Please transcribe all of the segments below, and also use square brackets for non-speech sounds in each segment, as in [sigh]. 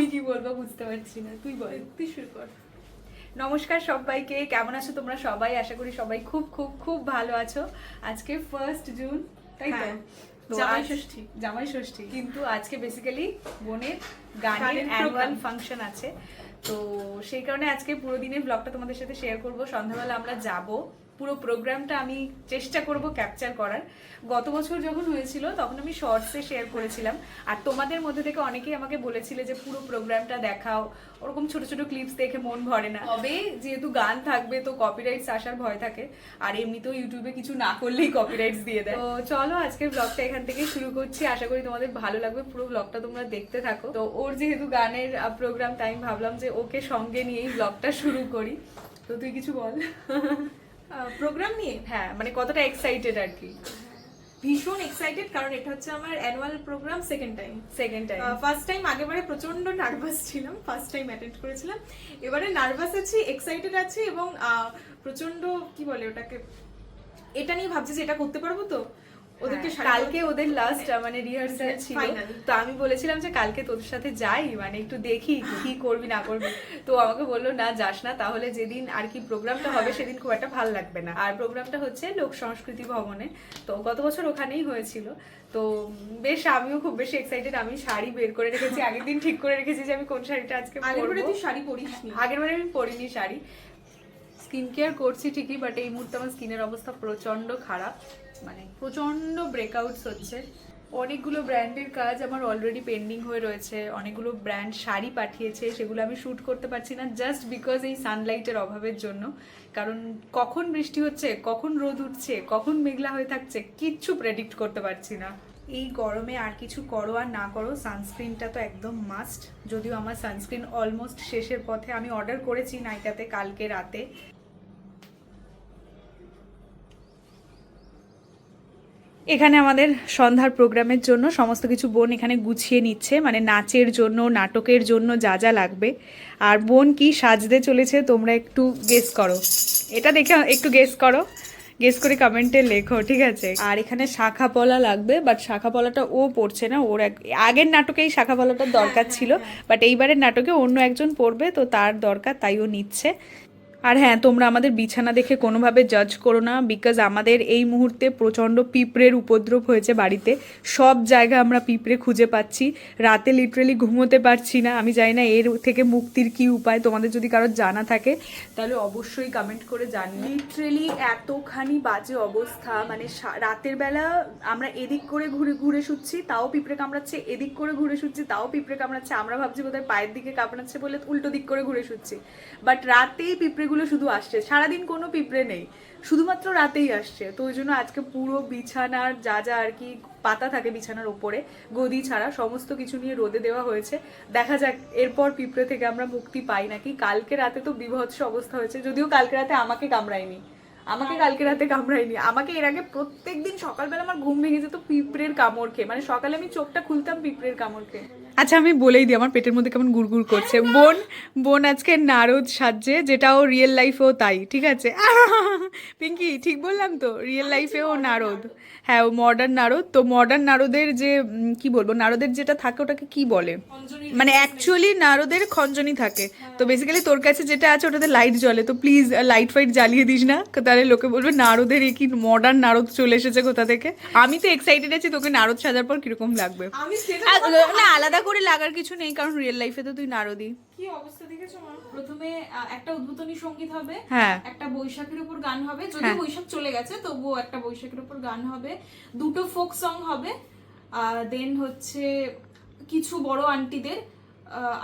আমি কি বলব বুঝতে পারছি না। তুই বল তুই শুরু কর। নমস্কার সবাইকে কেমন আছো তোমরা সবাই? আশা করি সবাই খুব খুব খুব ভালো আছো। আজকে ফার্স্ট জুন তাই তো? হ্যাঁ। জামাই ষষ্ঠী। জামাই ষষ্ঠী। কিন্তু আজকে বেসিক্যালি বোনের গানের অ্যানুয়াল ফাংশন আছে। তো সেই কারণে আজকে পুরো দিনের ব্লগটা তোমাদের সাথে শেয়ার করব। সন্ধ্যাবেলা আমরা যাব। পুরো প্রোগ্রামটা আমি চেষ্টা করব ক্যাপচার করার। গত বছর যখন হয়েছিল, তখন আমি শর্টসে শেয়ার করেছিলাম। আর তোমাদের মধ্যে থেকে অনেকেই আমাকে বলেছিলে যে, পুরো প্রোগ্রামটা দেখাও। ওরকম ছোট ছোট ক্লিপস দেখে মন ভরে না। তবে যেহেতু গান থাকবে, তো কপিরাইটস আসার ভয় থাকে। আর এমনিতেও ইউটিউবে কিছু না করলেই কপিরাইটস দিয়ে দেয়। তো চলো আজকের ব্লগটা এখান থেকে শুরু করছি। আশা করি তোমাদের ভালো লাগবে। পুরো ব্লগটা তোমরা দেখতে থাকো। তো ওর যেহেতু গানের প্রোগ্রাম তাই আমি ভাবলাম যে ওকে সঙ্গে নিয়েই ব্লগটা শুরু করি। তো তুই কিছু বল। [laughs] প্রোগ্রাম নিয়ে? হ্যাঁ মানে কতটা এক্সাইটেড আর কি। ভীষণ এক্সাইটেড কারণ এটা হচ্ছে আমার annual program second time second time first time আগেবারে প্রচণ্ড নার্ভাস ছিলাম ফার্স্ট টাইম অ্যাটেন্ড করেছিলাম। এবারে নার্ভাস আছি এক্সাইটেড আছি এবং প্রচণ্ড কি বলে ওটাকে এটা নিয়ে ভাবছি যে এটা করতে পারব তো? ওদেরকে হ্যাঁ, কালকে ওদের লাস্ট মানে রিহার্সাল হ্যাঁ, ছিল। তো আমি বলেছিলাম যে কালকে তোদের সাথে যাই মানে একটু দেখি কি করবি না করবি। তো আমাকে বলল না যাস না তাহলে যেদিন আর কি প্রোগ্রামটা হ্যাঁ। হবে সেদিন খুব একটা ভালো লাগবে না। আর প্রোগ্রামটা হচ্ছে লোক সংস্কৃতি ভবনে। তো গত বছর ওখানেই হয়েছিল। তো বেশ আমিও খুব বেশি এক্সাইটেড আমি শাড়ি বের করে রেখেছি [laughs] আগের দিন ঠিক করে রেখেছি যে আমি কোন শাড়িটা আজকে আগের বারে তুই শাড়ি পরিস আগের বারে আমি পরিনি শাড়ি। স্কিন কেয়ার করছি ঠিকই বাট এই মুহূর্তে আমার স্কিনের অবস্থা প্রচণ্ড খারাপ। মানে প্রচণ্ড ব্রেকআউটস হচ্ছে। অনেকগুলো ব্র্যান্ডের কাজ আমার অলরেডি পেন্ডিং হয়ে রয়েছে। অনেকগুলো ব্র্যান্ড শাড়ি পাঠিয়েছে, সেগুলো আমি শ্যুট করতে পারছি না জাস্ট বিকজ এই সানলাইটের অভাবের জন্য। কারণ কখন বৃষ্টি হচ্ছে, কখন রোদ উঠছে, কখন মেঘলা হয়ে থাকছে, কিচ্ছু প্রেডিক্ট করতে পারছি না। এই গরমে আর কিছু করো আর না করো সানস্ক্রিনটা তো একদম মাস্ট যদিও আমার সানস্ক্রিন অলমোস্ট শেষের পথে আমি অর্ডার করেছি নাইটাতে কালকে রাতে। এখানে আমাদের সন্ধ্যার প্রোগ্রামের জন্য সমস্ত কিছু বোন এখানে গুছিয়ে নিচ্ছে মানে নাচের জন্য, নাটকের জন্য যা যা লাগবে। আর বোন কি সাজতে চলেছে তোমরা একটু গেস করো। এটা দেখে একটু গেস করো। গেস করে কমেন্টে লেখো, ঠিক আছে? আর এখানে শাখা পলা লাগবে বাট শাখা পলাটা ও পড়ছে না, ওর এক- আগের নাটকেই শাখা পলাটার দরকার ছিল বাট এইবারের নাটকে অন্য একজন পড়বে, তো তার দরকার তাই ও নিচ্ছে। আর হ্যাঁ তোমরা আমাদের বিছানা দেখে কোনোভাবে জাজ করো না বিকজ আমাদের এই মুহূর্তে প্রচণ্ড পিঁপড়ের উপদ্রব হয়েছে বাড়িতে। সব জায়গা আমরা পিঁপড়ে খুঁজে পাচ্ছি। রাতে লিটারেলি ঘুমোতে পারছি না। আমি জানি না এর থেকে মুক্তির কি উপায়। তোমাদের যদি কারোর জানা থাকে, তাহলে অবশ্যই কমেন্ট করে জানিয়ে লিটারেলি এতখানি বাজে অবস্থা। মানে রাতের বেলা আমরা এদিক করে ঘুরে ঘুরে শুচ্ছি, তাও পিঁপড়ে কামড়াচ্ছে। এদিক করে ঘুরে শুচ্ছি, তাও পিঁপড়ে কামড়াচ্ছে। আমরা ভাবছি বোধহয় পায়ের দিকে কামড়াচ্ছে বলে উল্টো দিক করে ঘুরে শুচ্ছি। বাট রাতেই পিঁপড়েগুলো শুধু আসছে। সারাদিন কোনো পিঁপড়ে নেই। শুধুমাত্র রাতেই আসছে। তো ওই জন্য আজকে পুরো বিছানার যা যা আর কি পাতা থাকে বিছানার ওপরে, গদি ছাড়া সমস্ত কিছু নিয়ে রোদে দেওয়া হয়েছে। দেখা যাক, এরপর পিঁপড়ে থেকে আমরা মুক্তি পাই নাকি? কালকে রাতে তো বিভৎস অবস্থা হয়েছে। যদিও কালকে রাতে আমাকে কামড়ায়নি। আমাকে কালকে রাতে কামড়ায়নি। আমাকে এর আগে প্রত্যেকদিন সকালবেলা আমার ঘুম ভেঙে যেত পিঁপড়ের কামড় খেয়ে। মানে সকালে আমি চোখটা খুলতাম পিঁপড়ের কামড় খেয়ে। আচ্ছা আমি বলেই দিই আমার পেটের মধ্যে কেমন গুড়গুড় করছে। বোন বোন আজকে নারদ সাজছে যেটা ও রিয়েল লাইফেও তাই ঠিক আছে? [laughs] পিঙ্কি ঠিক বললাম তো? রিয়েল লাইফেও নারদ। হ্যাঁ ও মডার্ন নারদ। তো মডার্ন নারদের যে কি বলব নারদের যেটা থাকে ওটাকে কি বলে? মানে অ্যাকচুয়ালি নারদের খঞ্জনি থাকে। তো বেসিক্যালি তোর কাছে যেটা আছে ওটাতে লাইট জ্বলে। তো প্লিজ লাইট ফাইট জ্বালিয়ে দিস না। তাহলে লোকে বলবে নারদের এই কি মডার্ন নারদ চলে এসেছে কোথা থেকে? আমি তো এক্সাইটেড আছি তোকে নারদ সাজার পর কীরকম লাগবে। না আলাদা করে লাগার কিছু নেই কারণ রিয়েল লাইফে তো তুই নারদই। কি অবস্থা দেখেছ প্রথমে একটা উদ্বোধনী সংগীত হবে হ্যাঁ। একটা বৈশাখের উপর গান হবে। যদি হ্যাঁ। বৈশাখ চলে গেছে তবুও একটা বৈশাখের উপর গান হবে। দুটো ফোক সং হবে দেন হচ্ছে কিছু বড় আন্টিদের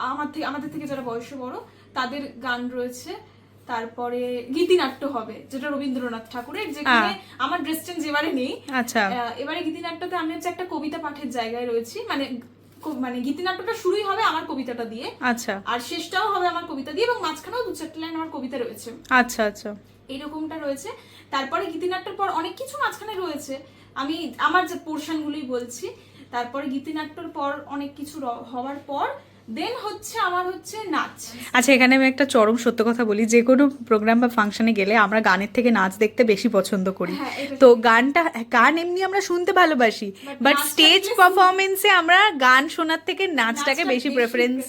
আমার থেকে আমাদের থেকে যারা বয়সে বড় তাদের গান রয়েছে। তারপরে গীতিনাট্য হবে যেটা রবীন্দ্রনাথ ঠাকুরের যেখানে আমার ড্রেস চেঞ্জ এবারে নেই। আচ্ছা। এবারে গীতিনাট্যতে আমি হচ্ছে একটা কবিতা পাঠের জায়গায় রয়েছি মানে মানে গীতিনাট্যটা শুরুই হবে আমার কবিতাটা দিয়ে। আচ্ছা। আর শেষটাও হবে আমার কবিতা দিয়ে এবং মাঝখানেও দু চারটে লাইন আমার কবিতা রয়েছে। আচ্ছা আচ্ছা। এইরকমটা রয়েছে। তারপরে গীতিনাট্যের পর অনেক কিছু মাঝখানে রয়েছে। আমি আমার যে পোর্শনগুলোই বলছি তারপরে গীতিনাট্যর পর অনেক কিছু হওয়ার পর দেন হচ্ছে আমার হচ্ছে নাচ। আচ্ছা এখানে আমি একটা চরম সত্য কথা বলি। যে কোনো প্রোগ্রাম বা ফাংশনে গেলে আমরা গানের থেকে নাচ দেখতে বেশি পছন্দ করি। হ্যাঁ, তো গানটা গান এমনি আমরা শুনতে ভালোবাসি বাট স্টেজ পারফরমেন্সে আমরা গান শোনার থেকে নাচটাকে বেশি প্রেফারেন্স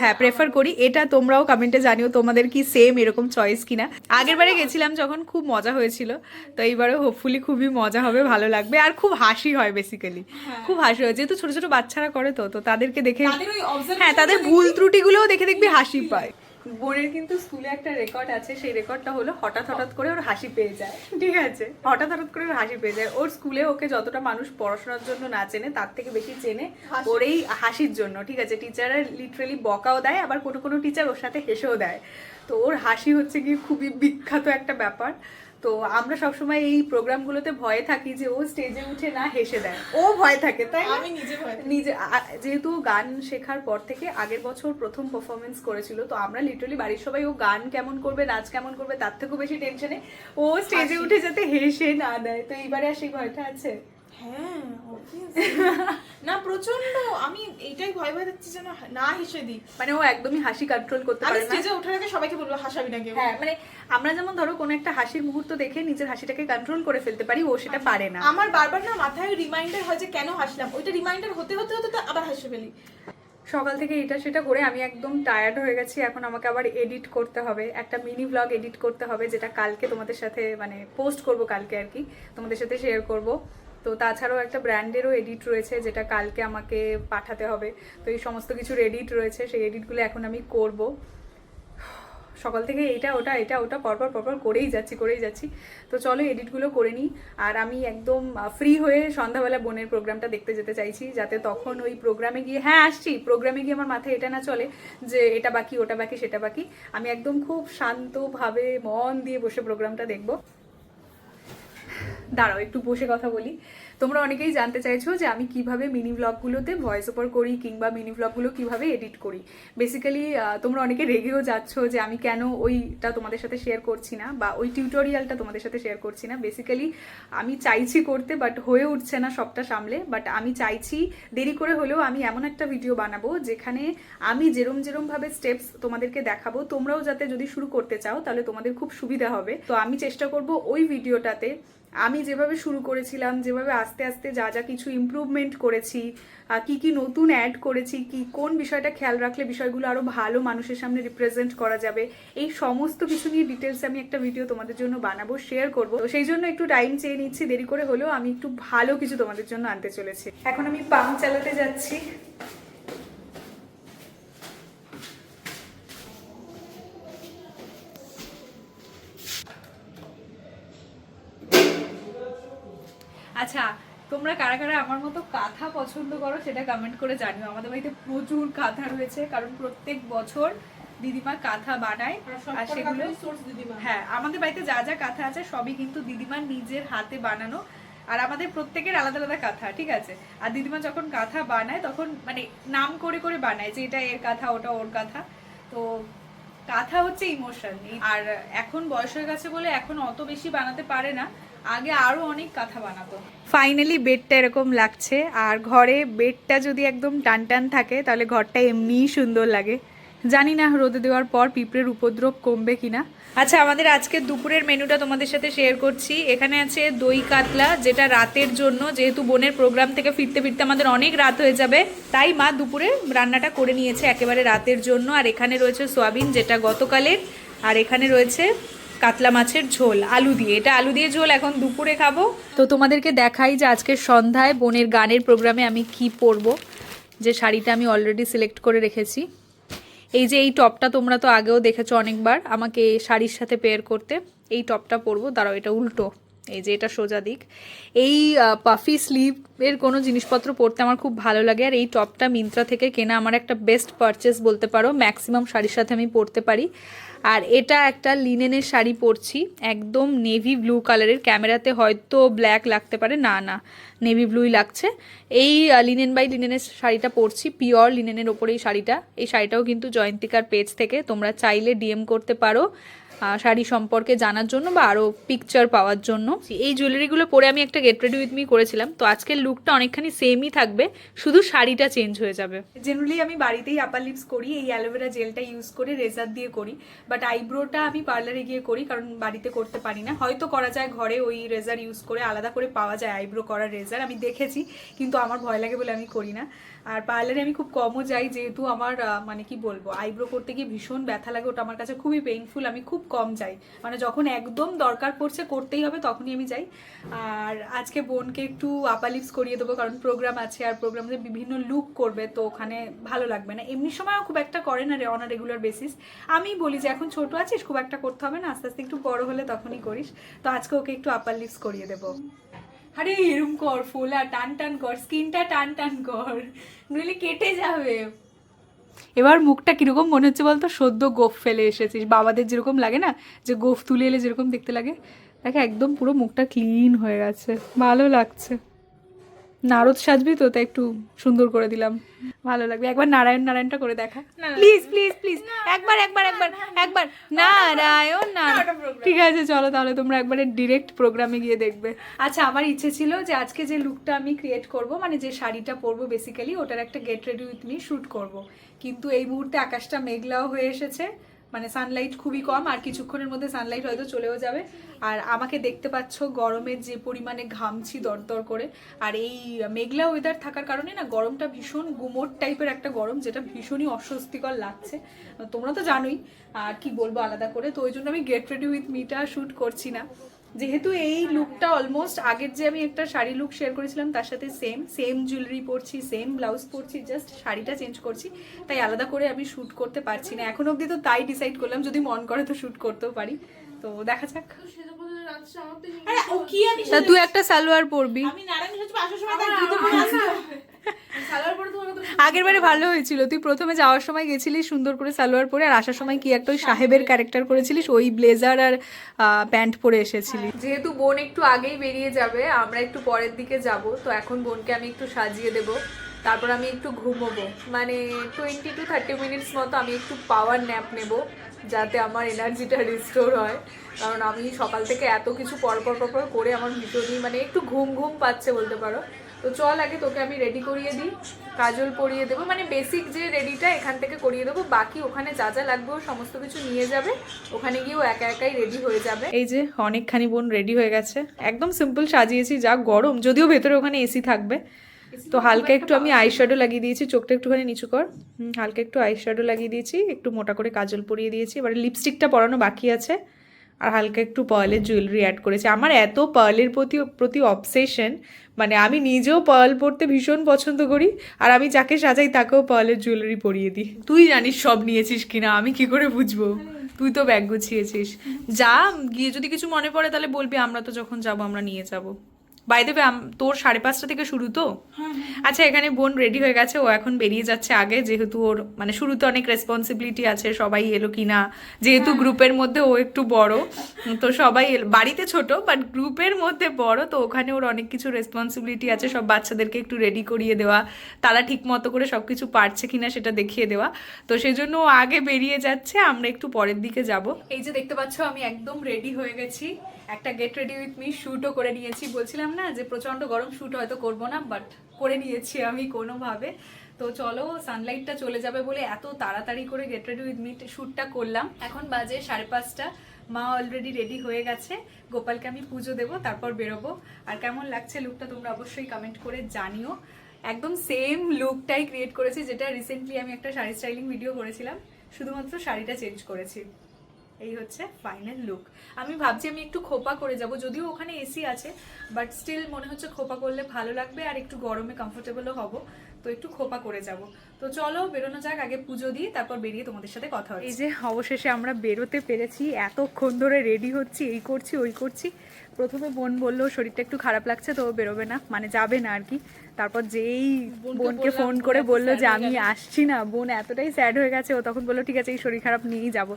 হ্যাঁ প্রেফার করি। এটা তোমরাও কমেন্টে জানিও তোমাদের কি সেম এরকম চয়েস কিনা। আগের বারে গেছিলাম যখন খুব মজা হয়েছিল। তো এইবারে হোপফুলি খুবই মজা হবে ভালো লাগবে। আর খুব হাসি হয় বেসিক্যালি খুব হাসি হয়। যেহেতু ছোট ছোট বাচ্চারা করে তো তো তাদেরকে দেখে হ্যাঁ তাদেরগুলো ভুল ত্রুটিগুলোও দেখে দেখবি হাসি পায়। বোনের কিন্তু স্কুলে একটা রেকর্ড আছে সেই রেকর্ডটা হলো হঠাৎ হঠাৎ করে ওর হাসি পেয়ে যায়। [laughs] ঠিক আছে। হঠাৎ হঠাৎ করে ওর হাসি পেয়ে যায়। ওর স্কুলে ওকে যতটা মানুষ পড়াশোনার জন্য না চেনে তার থেকে বেশি চেনে। ওর এই হাসির জন্য। ঠিক আছে টিচাররা লিটারালি বকাও দেয় আবার কোনো কোনো টিচার ওর সাথে হেসেও দেয়। তো ওর হাসি হচ্ছে কি খুবই বিখ্যাত একটা ব্যাপার। তো আমরা সবসময় এই প্রোগ্রামগুলোতে ভয়ে থাকি যে ও স্টেজে উঠে না হেসে দেয়। ও ভয় থাকে তাই আমি নিজে নিজে যেহেতু গান শেখার পর থেকে আগের বছর প্রথম পারফরমেন্স করেছিল তো আমরা লিটারালি বাড়ির সবাই ও গান কেমন করবে নাচ কেমন করবে তার থেকেও বেশি টেনশনে ও স্টেজে উঠে যাতে হেসে না দেয়। তো এইবারে আর সেই ভয়টা আছে? হ্যাঁ। [laughs] না প্রচণ্ড আমি এইটাই ভয় ভয় থাকছি যেন না হেসে দিই। মানে ও একদমই হাসি কন্ট্রোল করতে পারে না। স্টেজে ওঠার আগে সবাইকে বলব হাসাবি না কেউ। হ্যাঁ মানে আমরা যেমন ধরো কোনো একটা হাসির মুহূর্ত দেখে নিজের হাসিটাকে কন্ট্রোল করে ফেলতে পারি ও সেটা পারে না। আমার বারবার না মাথায় রিমাইন্ডার হয় যে কেন হাসলাম? ওইটা রিমাইন্ডার হতে হতে হতে তো আবার হাসে ফেলি। সকাল থেকে এটা সেটা করে আমি একদম টায়ার্ড হয়ে গেছি। এখন আমাকে আবার এডিট করতে হবে। একটা মিনি ব্লগ এডিট করতে হবে যেটা কালকে তোমাদের সাথে মানে পোস্ট করব কালকে আর কি। তোমাদের সাথে শেয়ার করব। তো তাছাড়াও একটা ব্র্যান্ডেরও এডিট রয়েছে যেটা কালকে আমাকে পাঠাতে হবে। তো এই সমস্ত কিছুর এডিট রয়েছে, সেই এডিটগুলো এখন আমি করব। সকাল থেকে এটা, ওটা এটা, ওটা, পরপর পরপর করেই যাচ্ছি করেই যাচ্ছি। তো চলো এডিটগুলো করে নিই। আর আমি একদম ফ্রি হয়ে সন্ধ্যাবেলা বোনের প্রোগ্রামটা দেখতে যেতে চাইছি, যাতে তখন ওই প্রোগ্রামে গিয়ে হ্যাঁ আসছি। প্রোগ্রামে গিয়ে আমার মাথায় এটা না চলে যে এটা বাকি, ওটা বাকি, সেটা বাকি। আমি একদম খুব শান্তভাবে মন দিয়ে বসে প্রোগ্রামটা দেখব। দাঁড়াও, একটু বসে কথা বলি। তোমরা অনেকেই জানতে চাইছো যে আমি কীভাবে মিনি ব্লগগুলোতে ভয়েস ওভার করি কিংবা মিনি ব্লগগুলো কীভাবে এডিট করি। বেসিক্যালি তোমরা অনেকে রেগেও যাচ্ছ যে আমি কেন ওইটা তোমাদের সাথে শেয়ার করছি না বা ওই টিউটোরিয়ালটা তোমাদের সাথে শেয়ার করছি না। বেসিক্যালি আমি চাইছি করতে বাট হয়ে উঠছে না সবটা সামলে। বাট আমি চাইছি, দেরি করে হলেও আমি এমন একটা ভিডিও বানাবো যেখানে আমি যেরম যেরম ভাবে স্টেপস তোমাদেরকে দেখাবো, তোমরাও যাতে যদি শুরু করতে চাও তাহলে তোমাদের খুব সুবিধা হবে। তো আমি চেষ্টা করব ওই ভিডিওটাতে আমি যেভাবে শুরু করেছিলাম, যেভাবে আস্তে আস্তে যা যা কিছু ইমপ্রুভমেন্ট করেছি কি কি নতুন অ্যাড করেছি, কি কোন বিষয়টা খেয়াল রাখলে বিষয়গুলো আরও ভালো মানুষের সামনে রিপ্রেজেন্ট করা যাবে, এই সমস্ত কিছু নিয়ে ডিটেলস আমি একটা ভিডিও তোমাদের জন্য বানাবো শেয়ার করব। তো সেই জন্য একটু টাইম চেয়ে নিচ্ছি, দেরি করে হলেও আমি একটু ভালো কিছু তোমাদের জন্য আনতে চলেছি। এখন আমি পাম্প চালাতে যাচ্ছি আচ্ছা তোমরা কারা কারা আমার মতো কাঁথা পছন্দ করো সেটা কমেন্ট করে জানিও। আমাদের বাড়িতে প্রচুর কাঁথা রয়েছে কারণ প্রত্যেক বছর দিদিমা কাঁথা বানায় আর সেগুলো হ্যাঁ আমাদের বাড়িতে যা যা কাঁথা আছে সবই কিন্তু দিদিমা নিজের হাতে বানানো। আর আমাদের প্রত্যেকের আলাদা আলাদা কাঁথা ঠিক আছে? আর দিদিমা যখন কাঁথা বানায় তখন মানে নাম করে করে বানায় যে এটা এর কাঁথা ওটা ওর কাঁথা। তো কাঁথা হচ্ছে ইমোশন আর এখন বয়স হয়ে গেছে বলে এখন অত বেশি বানাতে পারে না। আগে আরও অনেক কাঁথা বানাতো। ফাইনালি বেডটা এরকম লাগছে, আর ঘরে বেডটা যদি একদম টান টান থাকে, তাহলে ঘরটা এমনিই সুন্দর লাগে। জানি না রোদে দেওয়ার পর পিঁপড়ের উপদ্রব কমবে কিনা। আচ্ছা আমাদের আজকে দুপুরের মেনুটা তোমাদের সাথে শেয়ার করছি। এখানে আছে দই কাতলা, যেটা রাতের জন্য, যেহেতু বোনের প্রোগ্রাম থেকে ফিরতে ফিরতে আমাদের অনেক রাত হয়ে যাবে, তাই মা দুপুরে রান্নাটা করে নিয়েছে একেবারে রাতের জন্য। আর এখানে রয়েছে সোয়াবিন, যেটা গতকালের, আর এখানে রয়েছে কাতলা মাছের ঝোল, আলু দিয়ে। এটা আলু দিয়ে ঝোল, এখন দুপুরে খাব। তো তোমাদেরকে দেখাই যে আজকে সন্ধ্যায় বোনের গানের প্রোগ্রামে আমি কি পরবো, যে শাড়িটা আমি অলরেডি সিলেক্ট করে রেখেছি। এই যে এই টপটা তোমরা তো আগেও দেখেছ অনেকবার, আমাকে শাড়ির সাথে পেয়ার করতে, এই টপটা পরবো, দাঁড়াও, এটা উল্টো। এই যে এটা সোজা দিক। এই পাফি স্লিভের কোনো জিনিসপত্র পরতে আমার খুব ভালো লাগে। আর এই টপটা মিন্ত্রা থেকে কেনা আমার একটা বেস্ট পারচেস বলতে পারো। ম্যাক্সিমাম শাড়ির সাথে আমি পরতে পারি। আর এটা একটা লিনেনের শাড়ি পরছি। একদম নেভি ব্লু কালারের ক্যামেরাতে হয়তো ব্ল্যাক লাগতে পারে। না না নেভি ব্লুই লাগছে। এই লিনেন বাই লিনেনের শাড়িটা পরছি। পিওর লিনেনের ওপরে এই শাড়িটা। এই শাড়িটাও কিন্তু জয়ন্তিকার পেজ থেকে তোমরা চাইলে ডিএম করতে পারো। শাড়ি সম্পর্কে জানার জন্য বা আরও পিকচার পাওয়ার জন্য। এই জুয়েলারিগুলো পরে আমি একটা গেট রেডি উইথ মি করেছিলাম। তো আজকের লুকটা অনেকখানি সেমই থাকবে শুধু শাড়িটা চেঞ্জ হয়ে যাবে। জেনারেলি আমি বাড়িতেই আপার লিপস করি এই অ্যালোভেরা জেলটা ইউজ করে রেজার দিয়ে করি বাট আইব্রোটা আমি পার্লারে গিয়ে করি কারণ বাড়িতে করতে পারি না। হয়তো করা যায় ঘরে ওই রেজার ইউজ করে আলাদা করে পাওয়া যায় আইব্রো করার রেজার আমি দেখেছি কিন্তু আমার ভয় লাগে বলে আমি করি না। আর পার্লারে আমি খুব কমও যাই, যেহেতু আমার মানে কি বলব আইব্রো করতে গিয়ে ভীষণ ব্যথা লাগে, ওটা আমার কাছে খুবই পেইনফুল আমি খুব কম যাই। মানে যখন একদম দরকার পড়ছে, করতেই হবে, তখনই আমি যাই। আর আজকে বোনকে একটু আপার লিপস করিয়ে দেবো, কারণ প্রোগ্রাম আছে, আর প্রোগ্রামে বিভিন্ন লুক করবে, তো ওখানে ভালো লাগবে না। এমনি সময়ও খুব একটা করে না রে অন রেগুলার বেসিস আমি বলি যে, এখন ছোট আছিস, খুব একটা করতে হবে না, আস্তে আস্তে একটু বড় হলে তখনই করিস। তো আজকে ওকে একটু আপার লিপস করিয়ে দেবো। আরে, এরম কর, ফোলা, টান টান কর, স্কিনটা টান টান কর। নইলে কেটে যাবে। এবার মুখটা কীরকম মনে হচ্ছে বলতো? সদ্য গোফ ফেলে এসেছিস। বাবাদের যেরকম লাগে না? যে গোফ তুলে এলে যেরকম দেখতে লাগে? দেখে একদম পুরো মুখটা ক্লিন হয়ে গেছে। ভালো লাগছে। নারদ সাজবি তো তাই একটু সুন্দর করে দিলাম। ভালো লাগবে। একবার নারায়ণ নারায়ণটা করে দেখা। Please please please. একবার একবার একবার একবার। নারায়ণ নারায়ণ। ঠিক আছে চলো তাহলে তোমরা একবারে ডিরেক্ট প্রোগ্রামে গিয়ে দেখবে। আচ্ছা আমার ইচ্ছে ছিল যে আজকে যে লুকটা আমি ক্রিয়েট করব মানে যে শাড়িটা পরবো বেসিক্যালি ওটার একটা get ready with me shoot করব। কিন্তু এই মুহূর্তে আকাশটা মেঘলাও হয়ে এসেছে। মানে সানলাইট খুবই কম, আর কিছুক্ষণের মধ্যে সানলাইট হয়তো চলেও যাবে। আর আমাকে দেখতে পাচ্ছ গরমের যে পরিমাণে ঘামছি দরদর করে। আর এই মেঘলা ওয়েদার থাকার কারণে না গরমটা ভীষণ গুমোট টাইপের একটা গরম, যেটা ভীষণই অস্বস্তিকর লাগছে। তোমরা তো জানোই, আর কি বলব আলাদা করে। তো ওই জন্য আমি গেট রেডি উইথ মিটা শ্যুট করছি না। যেহেতু এই লুকটা অলমোস্ট আগের যে আমি একটা শাড়ি লুক শেয়ার করেছিলাম তার সাথে সেম সেম জুয়েলারি পরছি সেম ব্লাউজ পরছি জাস্ট শাড়িটা চেঞ্জ করছি তাই আলাদা করে আমি শ্যুট করতে পারছি না। এখন অবধি তো তাই ডিসাইড করলাম যদি মন করে তো শ্যুট করতেও পারি। তো দেখা যাক। তুই একটা সালোয়ার পরবি। আমি নারায়ণ হচ্ছে আসার সময় তার জুতো পরে আসতে হবে সালোয়ার পরে তোমাকে তো আগের বারে ভালো হয়েছিল। তুই প্রথমে যাওয়ার সময় গেছিলি সুন্দর করে সালোয়ার পরে আর আসার সময় কি একটা ওই সাহেবের ক্যারেক্টার করেছিলিস? ওই ব্লেজার আর প্যান্ট পরে এসেছিলি। যেহেতু বোন একটু আগেই বেরিয়ে যাবে আমরা একটু পরের দিকে যাব তো এখন বোনকে আমি একটু সাজিয়ে দেব। তারপর আমি একটু ঘুমোবো। মানে টোয়েন্টি টু থার্টি মিনিটস মতো আমি একটু পাওয়ার ন্যাপ নেব যাতে আমার এনার্জিটা রিস্টোর হয়। কারণ আমি সকাল থেকে এত কিছু পর পর পর পর করে আমার ভীষণই মানে একটু ঘুম ঘুম পাচ্ছে বলতে পারো। তো চল আগে তোকে আমি রেডি করিয়ে দিই। কাজল পরিয়ে দেবো। মানে বেসিক যে রেডিটা এখান থেকে করিয়ে দেবো। বাকি ওখানে যা যা লাগবে ও সমস্ত কিছু নিয়ে যাবে। ওখানে গিয়ে ও একা একাই রেডি হয়ে যাবে। এই যে অনেকখানি বোন রেডি হয়ে গেছে। একদম সিম্পল সাজিয়েছি যা গরম। যদিও ভেতরে ওখানে এসি থাকবে। তো হালকা একটু আমি আইশ্যাডো লাগিয়ে দিয়েছি। চোখটা একটুখানি নিচু কর। হুম, হালকা একটু আইশ্যাডো লাগিয়ে দিয়েছি। একটু মোটা করে কাজল পরিয়ে দিয়েছি। এবারে লিপস্টিকটা পরানো বাকি আছে। আর হালকা একটু পার্লের জুয়েলারি অ্যাড করেছি। আমার এত পার্লের প্রতি প্রতি অবসেশন মানে আমি নিজেও পার্ল পরতে ভীষণ পছন্দ করি, আর আমি যাকে সাজাই তাকেও পার্লের জুয়েলারি পরিয়ে দিই। তুই জানিস সব নিয়েছিস কিনা, আমি কি করে বুঝব? তুই তো ব্যাগ গুছিয়েছিস। যা, গিয়ে যদি কিছু মনে পড়ে তাহলে বলবি, আমরা তো যখন যাব, আমরা নিয়ে যাব। বাই দেবে তোর সাড়ে পাঁচটা থেকে শুরু তো? আচ্ছা এখানে বোন রেডি হয়ে গেছে ও এখন বেরিয়ে যাচ্ছে আগে যেহেতু ওর মানে শুরুতে অনেক রেসপন্সিবিলিটি আছে সবাই এলো কিনা যেহেতু গ্রুপের মধ্যে ও একটু বড় তো সবাই এলো বাড়িতে ছোট বাট গ্রুপের মধ্যে বড় তো ওখানে ওর অনেক কিছু রেসপন্সিবিলিটি আছে সব বাচ্চাদেরকে একটু রেডি করিয়ে দেওয়া। তারা ঠিক মতো করে সব কিছু পারছে কিনা সেটা দেখিয়ে দেওয়া। তো সেই জন্য ও আগে বেরিয়ে যাচ্ছে আমরা একটু পরের দিকে যাব। এই যে দেখতে পাচ্ছ আমি একদম রেডি হয়ে গেছি। একটা গেট রেডি উইথ মি শ্যুটও করে নিয়েছি। বলছিলাম না যে প্রচণ্ড গরম শ্যুট হয়তো করব না বাট করে নিয়েছি আমি কোনোভাবে। তো চলো সানলাইটটা চলে যাবে বলে এত তাড়াতাড়ি করে গেট রেডি উইথ মি শ্যুটটা করলাম। এখন বাজে সাড়ে পাঁচটা। মা অলরেডি রেডি হয়ে গেছে। গোপালকে আমি পুজো দেবো, তারপর বেরোবো। আর কেমন লাগছে লুকটা তোমরা অবশ্যই কমেন্ট করে জানিও। একদম সেম লুকটাই ক্রিয়েট করেছি, যেটা রিসেন্টলি আমি একটা শাড়ি স্টাইলিং ভিডিও করেছিলাম। শুধুমাত্র শাড়িটা চেঞ্জ করেছি। এই হচ্ছে ফাইনাল লুক আমি ভাবছি আমি একটু খোপা করে যাব, যদিও ওখানে এসি আছে বাট স্টিল মনে হচ্ছে খোপা করলে ভালো লাগবে আর একটু গরমে কমফোর্টেবলও হব। তো একটু খোপা করে যাব। তো চলো বেরোনো যাক আগে পুজো দিই তারপর বেরিয়ে তোমাদের সাথে কথা হবে এই যে অবশেষে আমরা বেরোতে পেরেছি এতক্ষণ ধরে রেডি হচ্ছি এই করছি ওই করছি। প্রথমে বোন বলল শরীরটা একটু খারাপ লাগছে তো বেরোবে না। মানে যাবে না আর কি তারপর যেই বোনকে ফোন করে বলল যে আমি আসছি না। বোন এতটাই স্যাড হয়ে গেছে ও তখন বলল ঠিক আছে এই শরীর খারাপ নিয়েই যাব।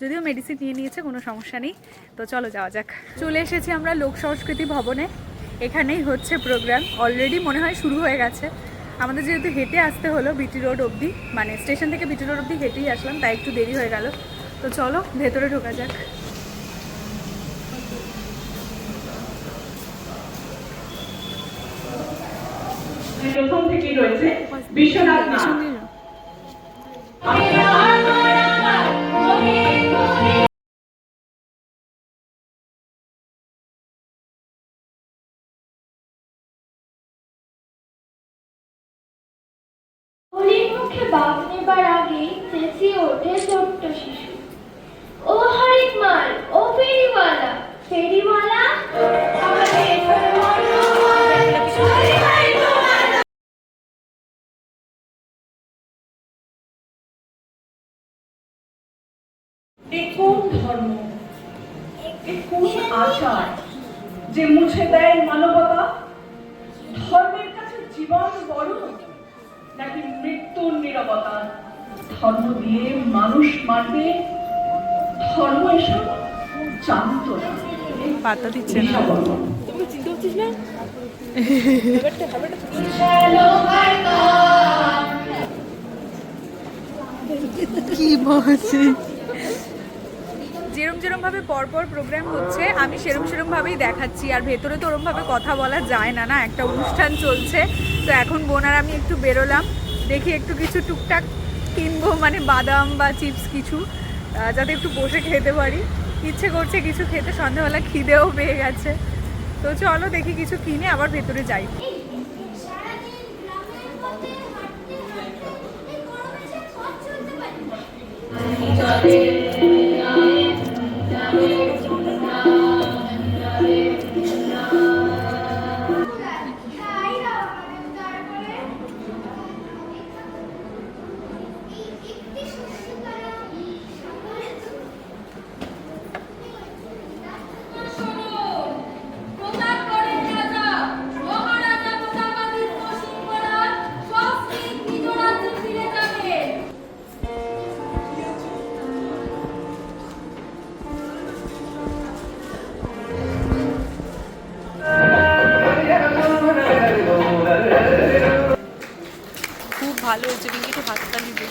যদিও মেডিসিন নিয়ে নিয়েছে কোনো সমস্যা নেই। তো চলো যাওয়া যাক। চলে এসেছি আমরা লোক সংস্কৃতি ভবনে। এখানেই হচ্ছে প্রোগ্রাম অলরেডি মনে হয় শুরু হয়ে গেছে। আমাদের যেহেতু হেঁটে আসতে হলো বিটি রোড অবধি মানে স্টেশন থেকে বিটি রোড অবধি হেঁটেই আসলাম, তাই একটু দেরি হয়ে গেল। তো চলো, ভেতরে ঢোকা যাক। প্রথম রয়েছে বিশ্বনাথ মুছে দেয় মানবতা? ধর্মের কাছে জীবন বড় নাকি মৃত্যুর নিরবতা? ধর্ম দিয়ে মানুষ মারবে ধর্ম এসব জানত না। পাতা দিচ্ছে না। কি বলছি যেরম যেরম ভাবে পরপর প্রোগ্রাম হচ্ছে আমি সেরম সেরম ভাবেই দেখাচ্ছি। আর ভেতরে তো ওরম ভাবে কথা বলা যায় না না? একটা অনুষ্ঠান চলছে। তো এখন বোনার আমি একটু বেরোলাম। দেখি একটু কিছু টুকটাক কিনবো মানে বাদাম বা চিপস কিছু যাতে একটু বসে খেতে পারি। ইচ্ছে করছে কিছু খেতে সন্ধ্যাবেলা খিদেও পেয়ে গেছে। তো চলো দেখি কিছু কিনে আবার ভেতরে যাই। সারাদিন গ্রামের ভালো হয়েছে কিন্তু একটু হাতটা নিবে।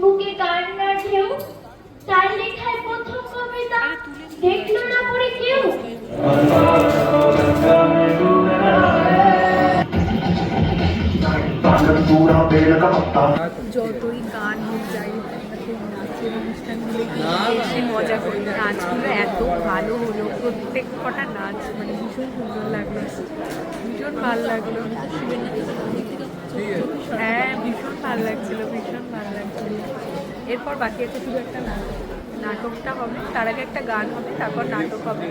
বুকে কান্নার ঢেউ তার লেখায় প্রথম কবিতা দেখল না পড়ে কেউ? বেশি মজা করি নাচগুলো এত ভালো হলো, প্রত্যেক কটা নাচ মানে ভীষণ সুন্দর লাগল, ভীষণ ভালো লাগল। হ্যাঁ ভীষণ ভালো লাগছিল, ভীষণ ভালো লাগছিল। এরপর বাকি আছে শুধু একটা নাটক। নাটকটা হবে, তার আগে একটা গান হবে, তারপর নাটক হবে।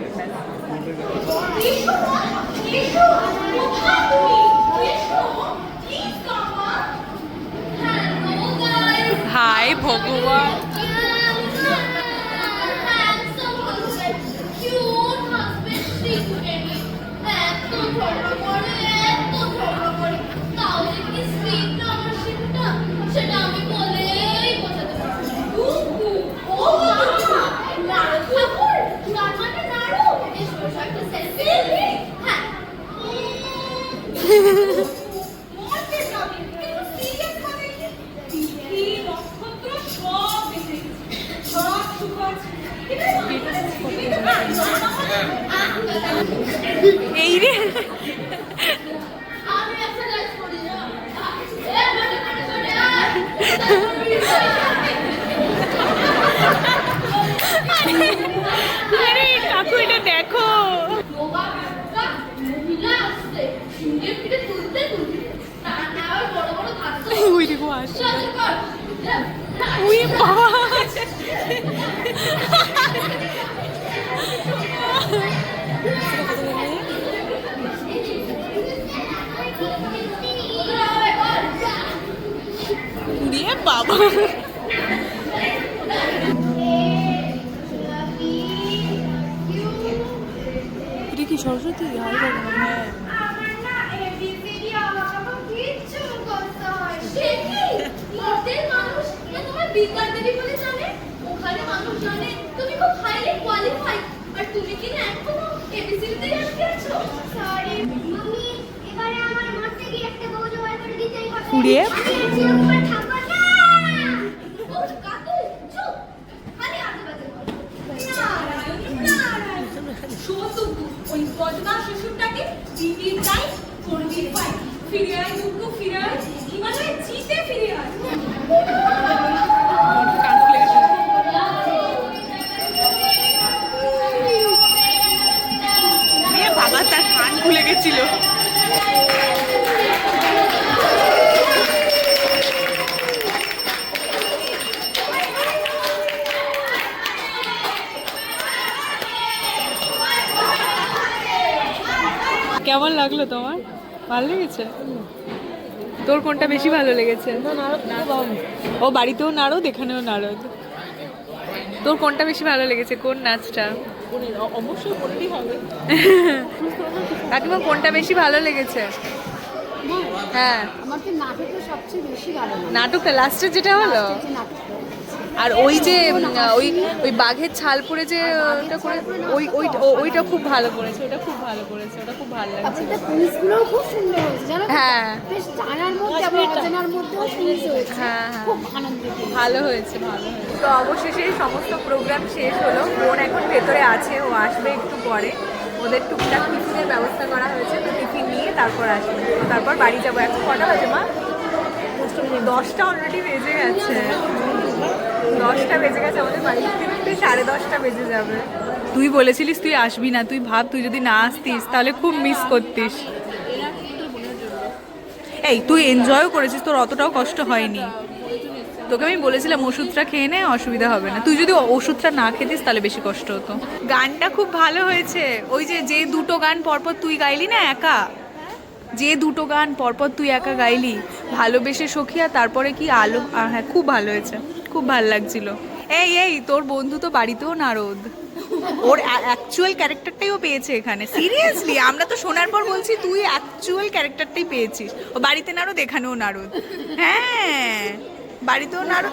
উই বাবা দিয়ে বাবা কি সরস্বতী হাই হ্যাঁ আমার না ABCD আমাকে আবার কিচ্ছু করতে হয়। সে কি? মর্তের মানুষ এ তোমার বিজ্ঞান দেবী বলে জানে? ওখানে মানুষ জানে তুমি খুব highly qualified। আর তুমি কি না এখনও ABCD তেই আটকে আছো? Sorry, মাম্মি, এবারে আমার মরতে গিয়ে একটা বউ জোগাড় করে দিতেই হবে। ফুরিয়ে? আমি আছি, ওপর থাকব না। ও, কাকু, চুপ। খালি আজে বাজে বলো। নারায়ণ, নারায়ণ। শুভ শুদ্ধ ওই যুদ্ধ ফিরে আয় হিমালয়ে জিতে ফিরে আয় বাবা তার কান খুলে গেছিল কেমন লাগল তোমার? ভালো লেগেছে? তোর কোনটা বেশি ভালো লেগেছে? ও বাড়িতেও নাড়দ এখানেও নাড়দ তোর কোনটা বেশি ভালো লেগেছে? কোন নাচটা? অবশ্যই হবে কোনটা বেশি ভালো লেগেছে? হ্যাঁ। আমার তো নাটকটা সবচেয়ে বেশি ভালো নাটকটা লাস্টের যেটা হলো? আর ওই যে ওই ওই বাঘের ছাল পরে যে ওটা করে ওই ওই ওইটা খুব ভালো করেছে ওটা খুব ভালো করেছে ওটা খুব ভালো লাগছে। খুব সুন্দর হয়েছে জানো তো? হ্যাঁ। বেশ জানার মধ্যে আবার অজানার মধ্যেও কুইজ হয়েছে। হ্যাঁ, হ্যাঁ। খুব আনন্দ। ভালো হয়েছে ভালো হয়েছে। তো অবশেষে সমস্ত প্রোগ্রাম শেষ হলো। বোন এখন ভেতরে আছে ও আসবে একটু পরে। ওদের টুকটাক টিফিনের ব্যবস্থা করা হয়েছে তো টিফিন নিয়ে তারপর আসবে। তারপর বাড়ি যাব। এখন কটা বাজে মা? দশটা অলরেডি বেজে গেছে। দশটা বেজে গেছে, আমাদের বাড়ি ফিরতে সাড়ে দশটা বেজে যাবে। তুই বলেছিলিস তুই আসবি না, তুই ভাব, তুই যদি না আসতিস, তাহলে খুব মিস করতিস। এই, তুই এনজয়ও করেছিস, তোর অতটাও কষ্ট হয়নি। তোকে আমি বলেছিলাম, ওষুধটা খেয়ে নে, অসুবিধা হবে না। তুই যদি ওষুধটা না খেতিস, তাহলে বেশি কষ্ট হতো। গানটা খুব ভালো হয়েছে। ওই যে যে দুটো গান পরপর তুই গাইলি না একা? যে দুটো গান পরপর তুই একা গাইলি, ভালোবেসে সখিয়া তারপরে কি আলো? হ্যাঁ খুব ভালো হয়েছে। খুব ভালো লাগছিল। এই এই তোর বন্ধু তো বাড়িতেও নারদ। ওর অ্যাকচুয়াল ক্যারেক্টারটাই ও পেয়েছে এখানে। সিরিয়াসলি আমরা তো শোনার পর বলছি তুই অ্যাকচুয়াল ক্যারেক্টারটাই পেয়েছিস। ও বাড়িতে নারদ এখানেও নারদ। হ্যাঁ বাড়িতেও নারদ।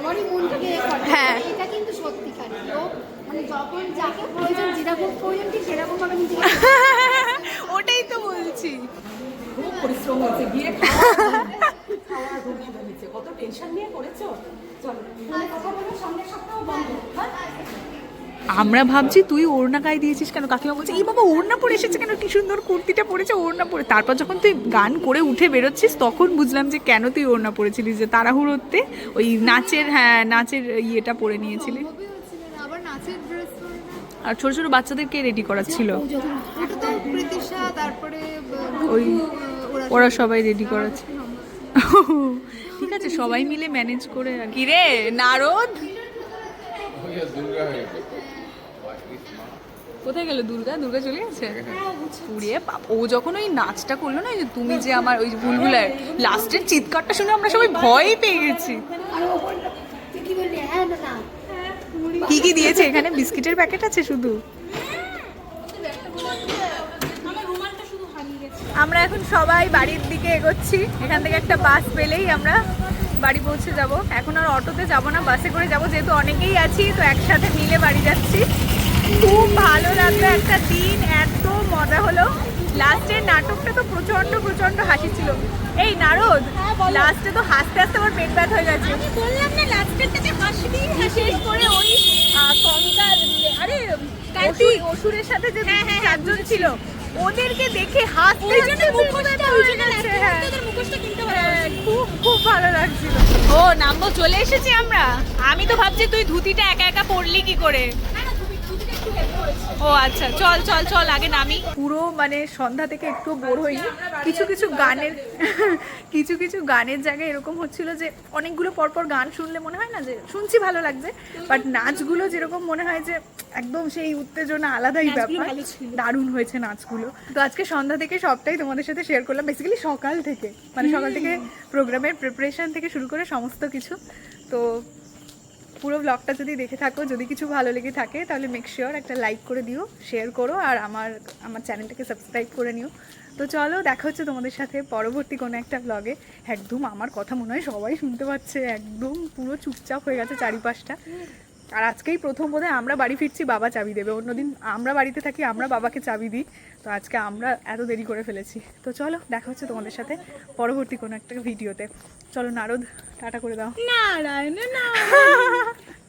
হ্যাঁ। এটা কিন্তু সত্যিকার মানে যখন যাকে প্রয়োজন যেরকম প্রয়োজন ঠিক সেরকম ভাবে [laughs] ওটাই তো বলছি। খুব পরিশ্রম হয়েছে গিয়ে খাওয়া কত টেনশন নিয়ে করেছ চলো কথা বলো সামনের সপ্তাহ বন্ধ হ্যাঁ আমরা ভাবছি তুই ওড়না গায়ে দিয়েছিস কেন কাকিমা বলছে এই বাবা ওড়না পরে এসেছে কেন কি সুন্দর কুর্তিটা পরেছে ওড়না পরে তারপর যখন তুই গান করে উঠে বেরোচ্ছিস তখন বুঝলাম যে কেন তুই ওড়না পরেছিলিস যে তাড়াহুড়োতে ওই নাচের হ্যাঁ নাচের ইয়েটা পরে নিয়েছিলি আবার নাচের আর ছোট ছোট বাচ্চাদেরকে রেডি করাচ্ছিল ওই ওরা সবাই রেডি করাচ্ছে ঠিক আছে সবাই মিলে ম্যানেজ করে কি। রে নারদ? কোথায় গেল দুর্গা? দুর্গা চলে গেছে? পুড়িয়ে বাপ ও যখন ওই নাচটা করল না যে তুমি যে আমার ওই বুলবুলার লাস্টের চিৎকারটা শুনে আমরা সবাই ভয় পেয়ে গেছি। আর ও কি বললি? হ্যাঁ না না। কি কি দিয়েছে? এখানে বিস্কিটের প্যাকেট আছে শুধু? আমার এখন সবাই বাড়ির দিকে এগোচ্ছি। এখান থেকে একটা বাস পেলেই আমরা বাড়ি পৌঁছে যাব। এখন আর অটোতে যাব না, বাসে করে যাব। যেহেতু অনেকেই আছি, তো একসাথে মিলে বাড়ি যাচ্ছি। খুব ভালো লাগল একটা দিন, এত মজা হলো। লাস্টের নাটকটা তো প্রচণ্ড প্রচণ্ড হাসি ছিল। এই নারদ লাস্টে তো হাসতে হাসতে আমার পেট ব্যথা হয়ে গেছে। আমি বললাম না লাস্টেরটাতে হাসবি বিশেষ করে ওই কঙ্কাল আরে অসুর- অসুরের সাথে যে চারজন ছিল ওদেরকে দেখে হাসতে হাসতে মুখোশটা হয়ে গেছে, হ্যাঁ। হ্যাঁ, খুব খুব ভালো লাগছিল। ও নামবো চলে এসেছি আমরা? আমি তো ভাবছি তুই ধুতিটা একা একা পরলি কি করে? ও আচ্ছা। চল চল চল আগে নামি। পুরো মানে সন্ধ্যা থেকে একটু বোর হই কিছু কিছু গানের কিছু কিছু গানের জায়গায় এরকম হচ্ছিল যে অনেকগুলো পরপর গান শুনলে মনে হয় না যে শুনছি ভালো লাগছে বাট নাচগুলো যেরকম মনে হয় যে একদম সেই উত্তেজনা আলাদাই ব্যাপার। দারুণ হয়েছে নাচগুলো। তো আজকে সন্ধ্যা থেকে সবটাই তোমাদের সাথে শেয়ার করলাম। বেসিক্যালি সকাল থেকে মানে সকাল থেকে প্রোগ্রামের প্রিপারেশন থেকে শুরু করে সমস্ত কিছু। তো পুরো ব্লগটা যদি দেখে থাকো, যদি কিছু ভালো লেগে থাকে, তাহলে মেক শিওর একটা লাইক করে দিও শেয়ার করো, আর আমার আমার চ্যানেলটাকে সাবস্ক্রাইব করে নিও। তো চলো, দেখা হচ্ছে তোমাদের সাথে পরবর্তী কোনো একটা ব্লগে একদম আমার কথা মনে হয় সবাই শুনতে পাচ্ছে, একদম পুরো চুপচাপ হয়ে গেছে চারিপাশটা। আর আজকেই প্রথম বোধহয় আমরা বাড়ি ফিরছি বাবা চাবি দেবে। অন্যদিন আমরা বাড়িতে থাকি আমরা বাবাকে চাবি দিই। তো আজকে আমরা এত দেরি করে ফেলেছি। তো চলো দেখা হচ্ছে তোমাদের সাথে পরবর্তী কোনো একটা ভিডিওতে। চলো নারদ টাটা করে দাও। নারায়ণ [laughs]